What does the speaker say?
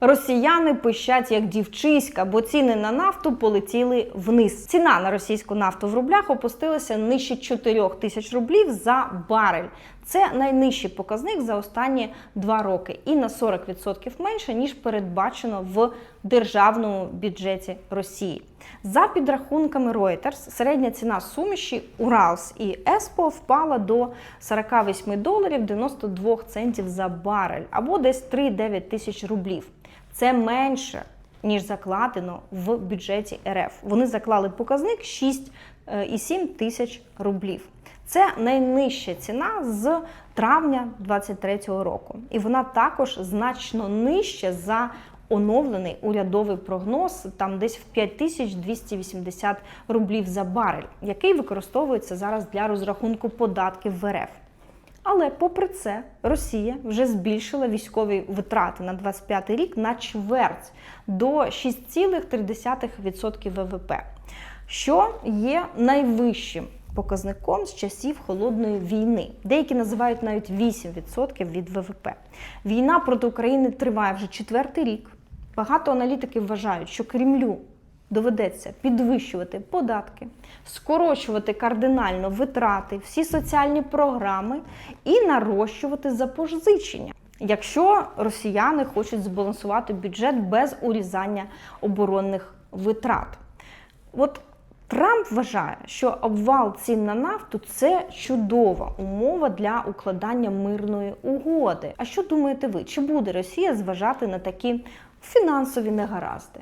Росіяни пищать як дівчиська, бо ціни на нафту полетіли вниз. Ціна на російську нафту в рублях опустилася нижче 4 тисяч рублів за барель. Це найнижчий показник за останні два роки і на 40% менше ніж передбачено в державному бюджеті Росії. За підрахунками Reuters, середня ціна суміші Уралс і Еспо впала до 48 доларів 92 центів за барель або десь 3-9 тисяч рублів. Це менше ніж закладено в бюджеті РФ. Вони заклали показник 6,7 тисяч рублів. Це найнижча ціна з травня 2023 року, і вона також значно нижча за оновлений урядовий прогноз, там десь в 5280 рублів за барель, який використовується зараз для розрахунку податків в РФ. Але попри це, Росія вже збільшила військові витрати на 25 рік на чверть до 6,3% ВВП, що є найвищим показником з часів холодної війни. Деякі називають навіть 8% від ВВП. Війна проти України триває вже четвертий рік. Багато аналітиків вважають, що Кремлю доведеться підвищувати податки, скорочувати кардинально витрати, всі соціальні програми і нарощувати запозичення. Якщо росіяни хочуть збалансувати бюджет без урізання оборонних витрат, от Трамп вважає, що обвал цін на нафту це чудова умова для укладання мирної угоди. А що думаєте ви? Чи буде Росія зважати на такі фінансові негаразди?